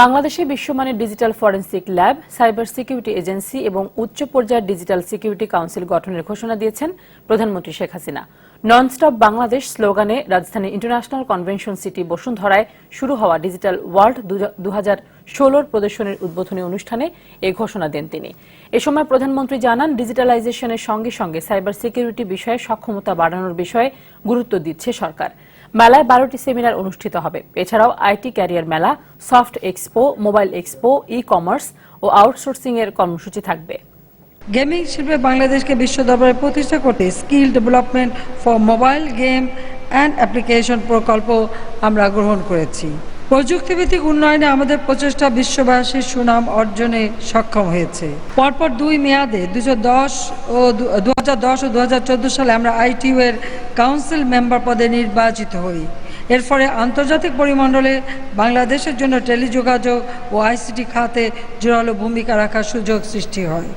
বাংলাদেশে বিশ্বমানের digital forensic lab, cyber security agency এবং উচ্চ পর্যায়ের ডিজিটাল সিকিউরিটি কাউন্সিল গঠনের ঘোষণা দিয়েছেন প্রধানমন্ত্রী শেখ হাসিনা। ননস্টপ বাংলাদেশ স্লোগানে রাজধানীর ইন্টারন্যাশনাল কনভেনশন সিটি বসুন্ধরায় শুরু হওয়া ডিজিটাল ওয়ার্ল্ড দু হাজার ষোলোর প্রদর্শনীর উদ্বোধনী অনুষ্ঠানে এ ঘোষণা দেন তিনি। এ সময় প্রধানমন্ত্রী জানান, ডিজিটালাইজেশনের সঙ্গে সঙ্গে সাইবার সিকিউরিটি বিষয়ে সক্ষমতা বাড়ানোর বিষয়ে গুরুত্ব দিচ্ছে সরকার। মেলায় বারোটি সেমিনার অনুষ্ঠিত হবে। এছাড়াও আইটি ক্যারিয়ার মেলা, soft expo, mobile expo e commerce ও আউটসোর্সিং এর কর্মসূচি থাকবে। গেমিং শিল্পে বাংলাদেশকে বিশ্ব দরবারে প্রতিষ্ঠা করতে skill development for mobile game and application প্রকল্প আমরা গ্রহণ করেছি। প্রযুক্তিভিত্তিক উন্নয়নে আমাদের প্রচেষ্টা বিশ্ববাসীর সুনাম অর্জনে সক্ষম হয়েছে। পরপর দুই মেয়াদে দুশো দশ ও দু হাজার দশ ও দু হাজার চোদ্দ সালে আমরা আইটিইউ এর কাউন্সিল মেম্বার পদে নির্বাচিত হই। এর ফলে আন্তর্জাতিক পরিমণ্ডলে বাংলাদেশের জন্য টেলিযোগাযোগ ও আইসিটি খাতে জোরালো ভূমিকা রাখার সুযোগ সৃষ্টি হয়।